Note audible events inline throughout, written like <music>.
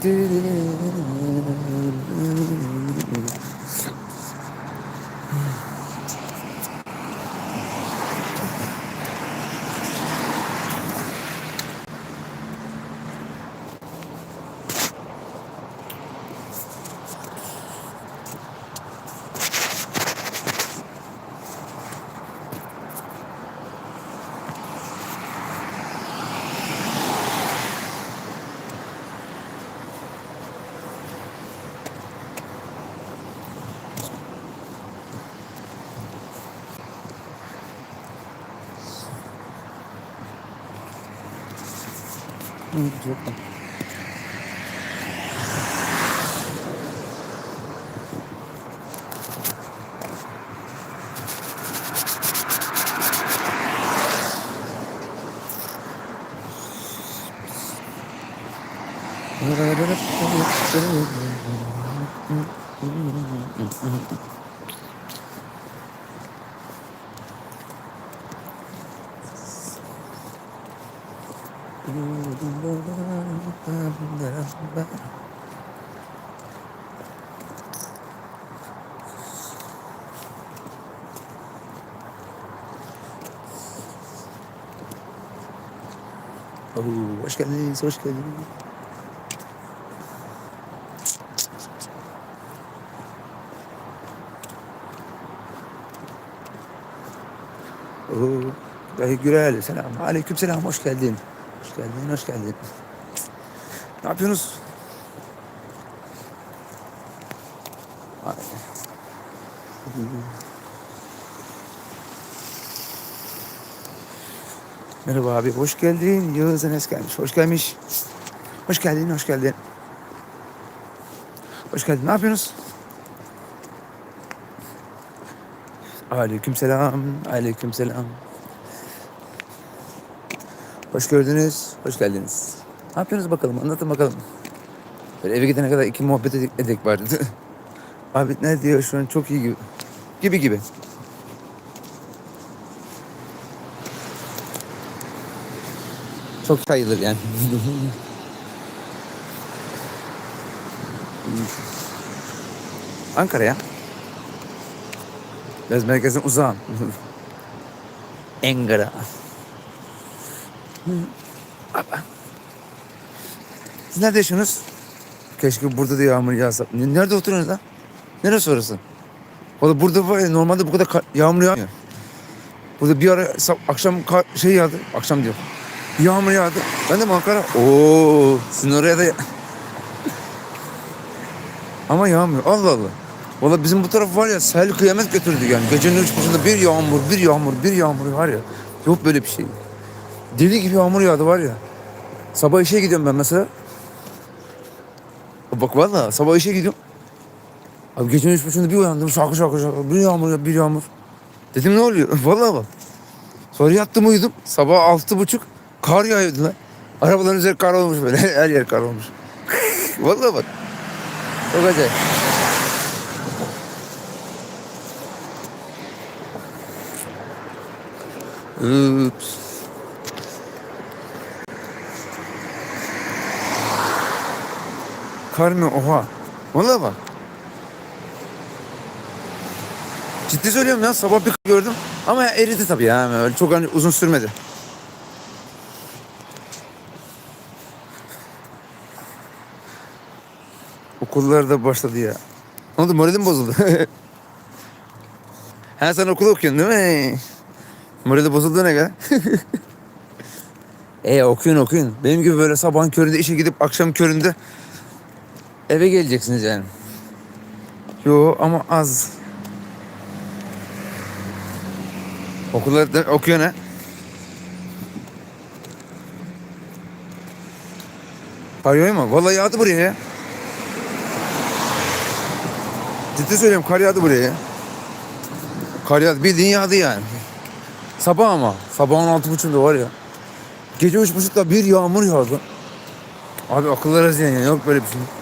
Do, do, do. うん。違ったうん。Geldiniz, hoş geldiniz. Oo, Dayı Gürel, selam. Aleyküm selam, hoş geldin. Hoş geldin, hoş geldin. Ne yapıyorsunuz? Merhaba abi, hoş geldin. Yağız Enes gelmiş, hoş gelmiş. Hoş geldin, hoş geldin. Hoş geldin, ne yapıyorsunuz? Aleyküm selam, aleyküm selam. Hoş gördünüz, hoş geldiniz. Ne yapıyorsunuz bakalım, anlatın bakalım. Böyle eve gidene kadar iki muhabbet edek, vardı. <laughs> Abi ne diyor şu an çok iyi gibi. Gibi gibi. Çok sayılır yani. <laughs> Ankara ya. Biraz merkezden uzağım. Ankara. <laughs> Siz nerede yaşıyorsunuz? Keşke burada da yağmur yağsa. Nerede oturuyorsunuz lan? Neresi orası? Valla burada ya normalde bu kadar yağmur yağmıyor. Burada bir ara akşam şey yağdı. Akşam diyor. Yağmur yağdı. Ben de Ankara. Oo, sizin oraya da <laughs> Ama yağmıyor. Allah Allah. Valla bizim bu taraf var ya sel kıyamet götürdü yani. Gecenin üç buçuğunda bir yağmur, bir yağmur, bir yağmur var ya. Yok böyle bir şey. Deli gibi yağmur yağdı var ya. Sabah işe gidiyorum ben mesela. Bak valla sabah işe gidiyorum. Abi gecenin üç buçuğunda bir uyandım şakır şakır şakır. Bir yağmur ya bir yağmur. Dedim ne oluyor? <laughs> Valla bak. Sonra yattım uyudum. Sabah altı buçuk kar yağıyordu lan. Arabaların üzeri kar olmuş böyle. <laughs> Her yer kar olmuş. <laughs> Valla bak. Çok acayip. Ups. Kar mı? Oha. Valla bak. Ciddi söylüyorum ya sabah bir gördüm. Ama eridi tabii ya. Öyle çok hani uzun sürmedi. Okullar da başladı ya. Ne oldu moralim bozuldu. <laughs> ha sen okul okuyorsun değil mi? Morali bozuldu ne kadar? <laughs> e okuyun okuyun. Benim gibi böyle sabahın köründe işe gidip akşam köründe eve geleceksiniz yani. Yo ama az. Okullar da okuyor ne? Kar mu? Vallahi yağdı buraya ya. Ciddi söylüyorum kar yağdı buraya ya. Kar yağdı bildiğin yağdı yani. Sabah ama. Sabahın altı buçuğunda var ya. Gece üç buçukta bir yağmur yağdı. Abi akıllara ziyan ya. Yok böyle bir şey.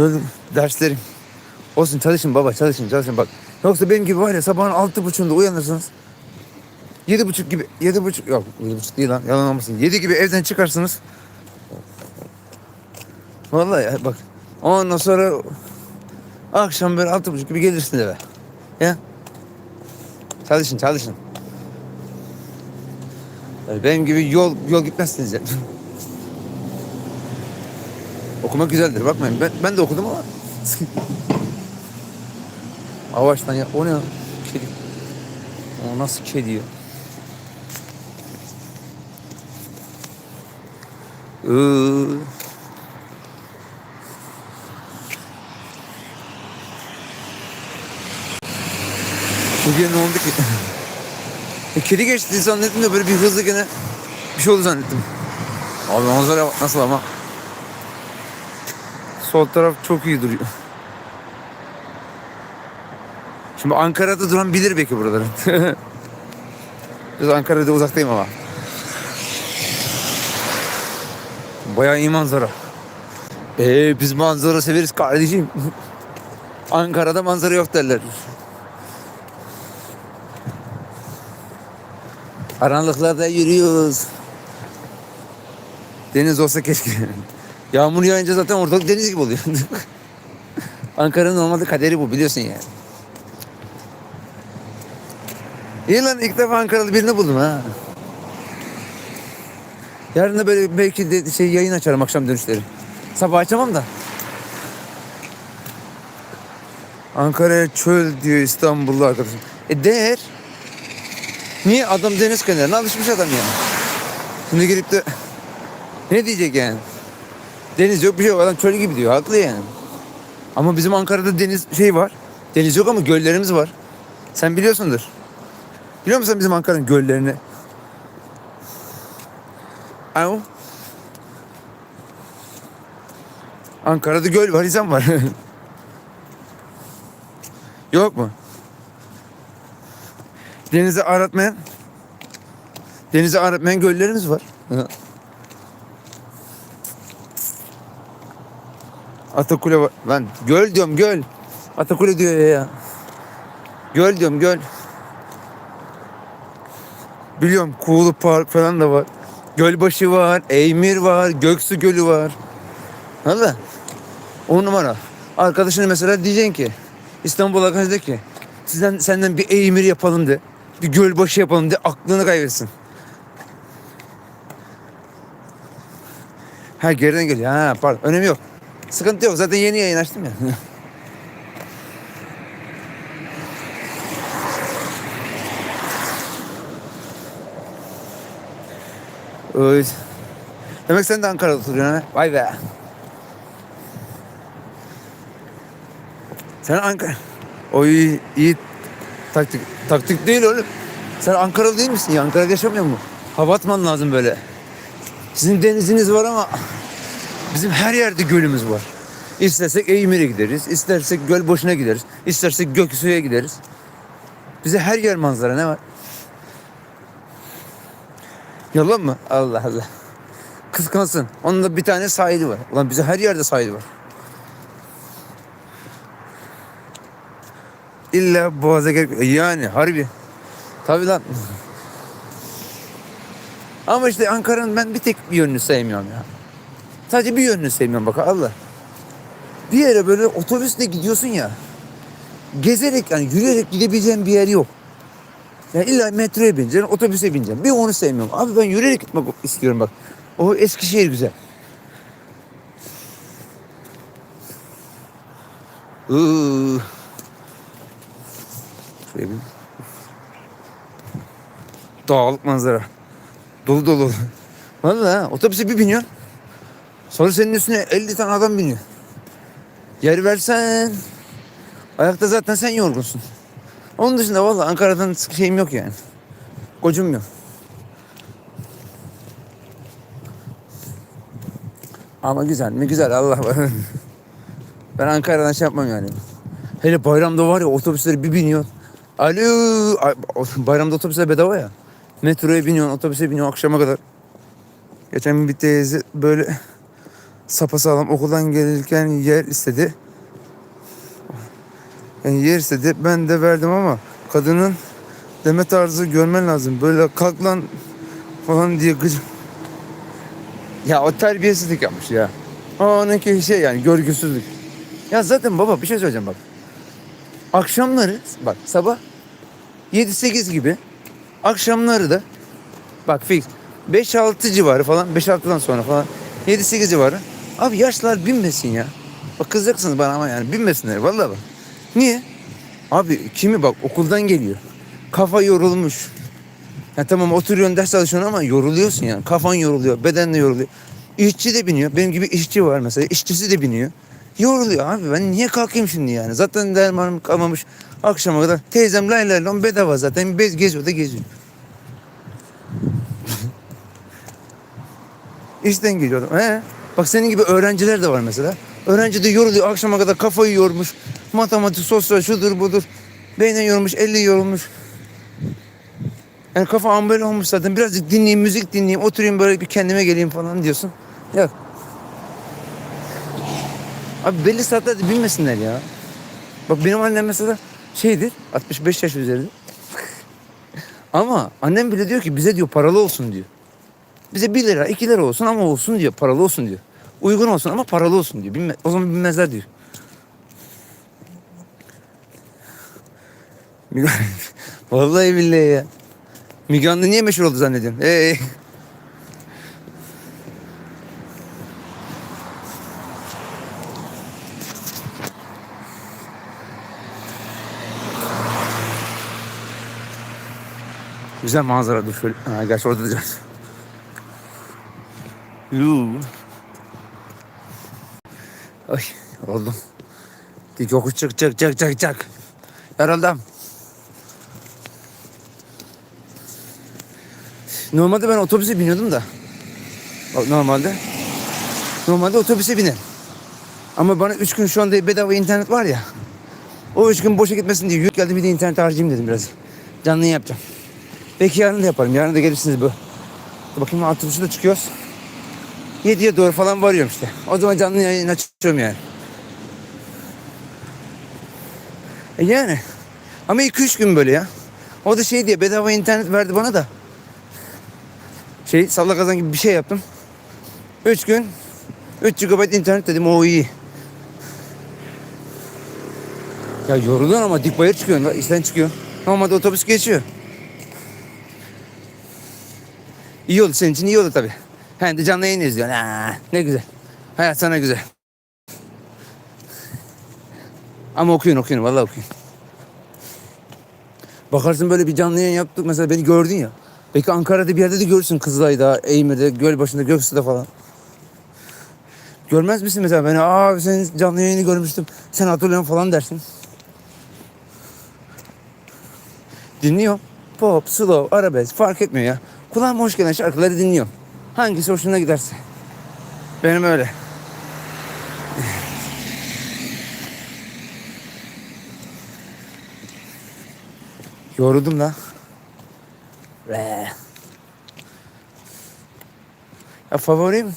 Öldüm. Derslerim. Olsun çalışın baba çalışın çalışın bak. Yoksa benim gibi var ya sabahın altı buçuğunda uyanırsınız. Yedi buçuk gibi. Yedi buçuk. Yok yedi buçuk değil lan. Yalan olmasın. Yedi gibi evden çıkarsınız. Vallahi ya bak. Ondan sonra akşam böyle altı buçuk gibi gelirsin eve. Ya. Çalışın çalışın. Benim gibi yol yol gitmezsiniz yani. <laughs> Okumak güzeldir bakmayın. Ben, ben de okudum ama. <laughs> Avaçtan ya. O ne? Kedi. O nasıl kedi ya? Iıı. Bugün ne oldu ki? <laughs> E, kedi geçti zannettim de böyle bir hızlı gene bir şey oldu zannettim. Abi manzara nasıl ama. Sol taraf çok iyi duruyor. Şimdi Ankara'da duran bilir belki buraları. <laughs> Biraz Ankara'da uzaktayım ama. Bayağı iyi manzara. Ee, biz manzara severiz kardeşim. <laughs> Ankara'da manzara yok derler. Karanlıklarda yürüyoruz. Deniz olsa keşke. <laughs> Yağmur yağınca zaten ortalık deniz gibi oluyor. <laughs> Ankara'nın normalde kaderi bu biliyorsun yani. İyi lan ilk defa Ankaralı birini buldum ha. Yarın da böyle belki de şey yayın açarım akşam dönüşleri. Sabah açamam da. Ankara'ya çöl diyor İstanbullu arkadaşım. E değer. Niye adam deniz kenarına alışmış adam yani. Şimdi gelip de <laughs> ne diyecek yani? Deniz yok bir şey yok adam çöl gibi diyor haklı yani. Ama bizim Ankara'da deniz şey var. Deniz yok ama göllerimiz var. Sen biliyorsundur. Biliyor musun bizim Ankara'nın göllerini? Au. Ankara'da göl var, insan var. <laughs> Yok mu? Denizi aratmayan Denizi aratmayan göllerimiz var. <laughs> Atakule var. Lan göl diyorum göl. Atakule diyor ya. Göl diyorum göl. Biliyorum Kuğulu Park falan da var. Gölbaşı var, Eymir var, Göksu Gölü var. Anladın? On numara. Arkadaşına mesela diyeceksin ki İstanbul arkadaş de ki sizden senden bir Eymir yapalım de. Bir gölbaşı yapalım de aklını kaybetsin. Ha geriden geliyor. Ha pardon. Önemi yok. Sıkıntı yok. Zaten yeni yayın açtım ya. <laughs> Oy. Demek sen de Ankara'da oturuyorsun ha? Vay be. Sen Ankara... Oy iyi taktik. Taktik değil oğlum. Sen Ankaralı değil misin ya? Ankara'da yaşamıyor mu? Hava atman lazım böyle. Sizin deniziniz var ama bizim her yerde gölümüz var. İstersek Eymir'e gideriz, istersek göl boşuna gideriz, istersek Göksu'ya gideriz. Bize her yer manzara ne var? Yalan mı? Allah Allah. Kıskansın. Onun da bir tane sahili var. Ulan bize her yerde sahil var. İlla boğaza gerek Yani harbi. Tabii lan. Ama işte Ankara'nın ben bir tek bir yönünü sevmiyorum ya. Sadece bir yönünü sevmiyorum bak Allah. Bir yere böyle otobüsle gidiyorsun ya. Gezerek yani yürüyerek gidebileceğin bir yer yok. Yani illa metroya bineceksin, otobüse bineceksin. Bir onu sevmiyorum. Abi ben yürüyerek gitmek istiyorum bak. O Eskişehir güzel. Iıı. Şuraya. Dağlık manzara. Dolu dolu. Vallahi ha, otobüse bir biniyor. Sonra senin üstüne 50 tane adam biniyor. Yer versen ayakta zaten sen yorgunsun. Onun dışında vallahi Ankara'dan şeyim yok yani. Kocum yok. Ama güzel mi güzel Allah var. <laughs> ben Ankara'dan şey yapmam yani. Hele bayramda var ya otobüsleri bir biniyor. Alo Ay, bayramda otobüsler bedava ya. Metroya biniyorsun otobüse biniyorsun akşama kadar. Geçen bir teyze böyle sapasağlam okuldan gelirken yer istedi. Yani yer istedi. Ben de verdim ama kadının deme tarzı görmen lazım. Böyle kalk lan falan diye gıcık. Ya o terbiyesizlik yapmış ya. O onunki şey yani görgüsüzlük. Ya zaten baba bir şey söyleyeceğim bak. Akşamları bak sabah 7-8 gibi akşamları da bak fix 5-6 civarı falan 5-6'dan sonra falan 7-8 civarı abi yaşlılar binmesin ya. Bak kızacaksınız bana ama yani binmesinler vallahi bak. Niye? Abi kimi bak okuldan geliyor. Kafa yorulmuş. Ya tamam oturuyorsun ders çalışıyorsun ama yoruluyorsun yani. Kafan yoruluyor, beden de yoruluyor. İşçi de biniyor. Benim gibi işçi var mesela. İşçisi de biniyor. Yoruluyor abi. Ben niye kalkayım şimdi yani? Zaten dermanım kalmamış. Akşama kadar teyzem lay lay lon bedava zaten. Bez geziyor da geziyor. <laughs> İşten geliyor adam. He. Bak senin gibi öğrenciler de var mesela. Öğrenci de yoruluyor. Akşama kadar kafayı yormuş. Matematik, sosyal, şudur budur. Beynen yormuş, eli yorulmuş. Yani kafa ambel olmuş zaten. Birazcık dinleyeyim, müzik dinleyeyim, oturayım böyle bir kendime geleyim falan diyorsun. Yok. Abi belli saatlerde bilmesinler ya. Bak benim annem mesela şeydir, 65 yaş üzeri. <laughs> ama annem bile diyor ki bize diyor paralı olsun diyor. Bize 1 lira, 2 lira olsun ama olsun diyor, paralı olsun diyor. Uygun olsun ama paralı olsun diyor. Bilme, o zaman bilmezler diyor. <laughs> Vallahi billahi ya. Müge niye meşhur oldu zannediyorsun? Ee, Güzel manzara dur şöyle. Ha, gerçi orada duracağız. <laughs> Yuu. Ay oldum. Yokuş çık çık çık çık çık. Yoruldum. Normalde ben otobüse biniyordum da. Normalde. Normalde otobüse biner. Ama bana üç gün şu anda bedava internet var ya. O üç gün boşa gitmesin diye yük geldi bir de internet harcayayım dedim biraz. Canlı yapacağım. Belki yarın da yaparım. Yarın da gelirsiniz bu. Bakayım otobüse de çıkıyoruz. 7'ye doğru falan varıyorum işte. O zaman canlı yayın açıyorum yani. E yani. Ama 2-3 gün böyle ya. O da şey diye bedava internet verdi bana da. Şey salla kazan gibi bir şey yaptım. 3 gün 3 GB internet dedim o iyi. Ya yoruluyorsun ama dik bayır çıkıyorsun. işten çıkıyorsun. Normalde otobüs geçiyor. İyi oldu senin için iyi oldu tabii. Hem de canlı yayın izliyorsun. Ha, ne güzel. Hayat sana güzel. Ama okuyun okuyun vallahi okuyun. Bakarsın böyle bir canlı yayın yaptık mesela beni gördün ya. Belki Ankara'da bir yerde de görürsün Kızılay'da, Eymir'de, Gölbaşı'nda, Göksu'da falan. Görmez misin mesela beni? Aa senin canlı yayını görmüştüm. Sen hatırlıyorsun falan dersin. Dinliyorum. Pop, slow, arabesk fark etmiyor ya. Kulağıma hoş gelen şarkıları dinliyorum. Hangisi hoşuna giderse. Benim öyle. Yoruldum la. Be. Ya favorim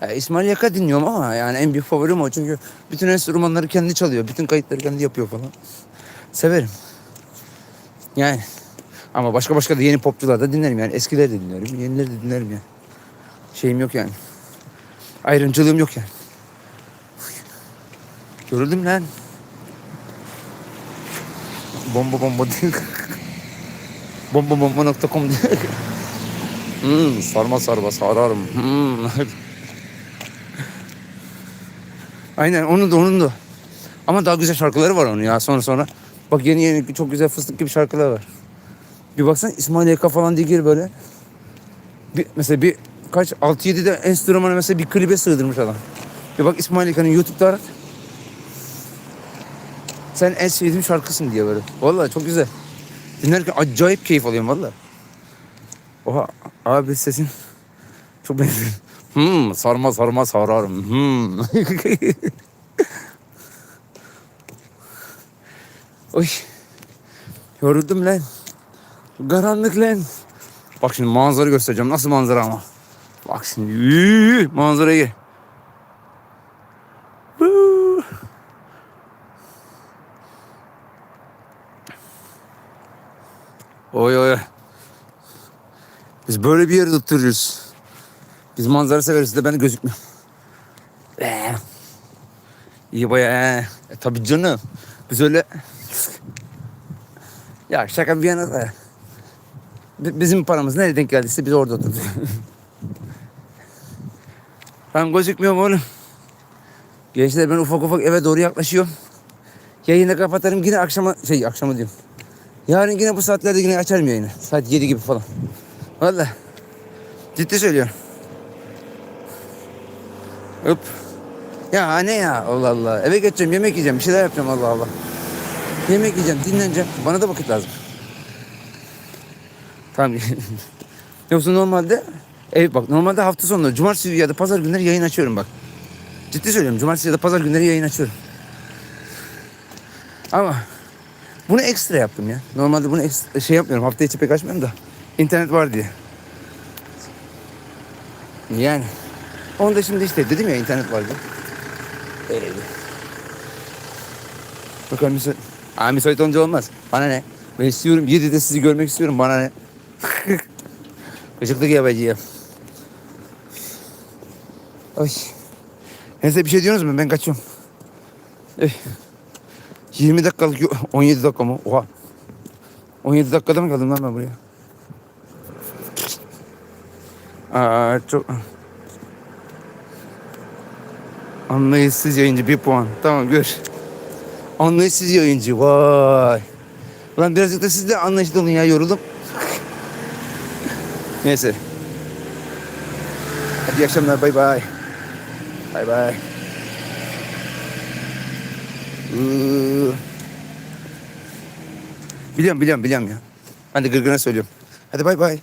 ya İsmail Yaka dinliyorum ama yani en büyük favorim o çünkü bütün enstrümanları kendi çalıyor. Bütün kayıtları kendi yapıyor falan. Severim. Yani ama başka başka da yeni popçular da dinlerim yani. Eskileri de dinlerim, yenileri de dinlerim yani. Şeyim yok yani. Ayrımcılığım yok yani. Yoruldum lan. Bomba bomba değil. bomba bomba nokta com diye. Hmm, sarma sarma sararım. Hmm. Aynen onun da onun da. Ama daha güzel şarkıları var onun ya sonra sonra. Bak yeni yeni çok güzel fıstık gibi şarkılar var. Bir baksana İsmail Yeka falan diye gir böyle. Bir, mesela bir kaç 6-7'de enstrümanı mesela bir klibe sığdırmış adam. Bir bak İsmail Yaka'nın YouTube'da arat. Sen en sevdiğim şarkısın diye böyle. Vallahi çok güzel. Dinlerken acayip keyif alıyorum vallahi. Oha abi sesin çok benziyor. Hmm, sarma sarma sararım. Hmm. <laughs> Oy. Yoruldum lan. Karanlık lan. Bak şimdi manzara göstereceğim. Nasıl manzara ama. Bak şimdi. Yuu, manzaraya. Oy oy. Biz böyle bir yerde oturuyoruz. Biz manzara severiz de ben gözükmüyorum. Ee, iyi baya. E, tabii canım. Biz öyle... Ya şaka bir yana da. Bi- Bizim paramız nereye denk geldiyse biz orada oturduk. <laughs> ben gözükmüyorum oğlum. Gençler ben ufak ufak eve doğru yaklaşıyorum. Yayını kapatırım yine akşama şey akşama diyorum. Yarın yine bu saatlerde yine açarım yayını. Saat 7 gibi falan. Valla. Ciddi söylüyorum. Hop. Ya ne ya Allah Allah. Eve geçeceğim yemek yiyeceğim bir şeyler yapacağım Allah Allah. Yemek yiyeceğim dinleneceğim. Bana da vakit lazım. Tamam. <laughs> Yoksa normalde ev bak normalde hafta sonları cumartesi ya da pazar günleri yayın açıyorum bak. Ciddi söylüyorum cumartesi ya da pazar günleri yayın açıyorum. Ama bunu ekstra yaptım ya. Normalde bunu ekstra, şey yapmıyorum hafta içi pek açmıyorum da. internet var diye. Yani. Onu da şimdi işte dedim ya internet var diye. Öyleydi. Bakalım müsait. Aa müsait olunca olmaz. Bana ne? Ben istiyorum. Yedi'de sizi görmek istiyorum. Bana ne? <laughs> Gıcıklık yapacağım. Ay. Neyse bir şey diyorsunuz mu? Ben kaçıyorum. Eh. 20 dakikalık yo- <laughs> 17 dakika mı? Oha. 17 dakikada mı kaldım lan ben buraya? Aa çok... Anlayışsız yayıncı bir puan. Tamam gör. Anlayışsız yayıncı vay. Ulan birazcık da siz de anlayışlı olun ya yoruldum. Neyse. Hadi iyi akşamlar bay bay. Bay bay. Biliyorum biliyorum biliyorum ya. Ben de gırgırına söylüyorum. Hadi bay bay.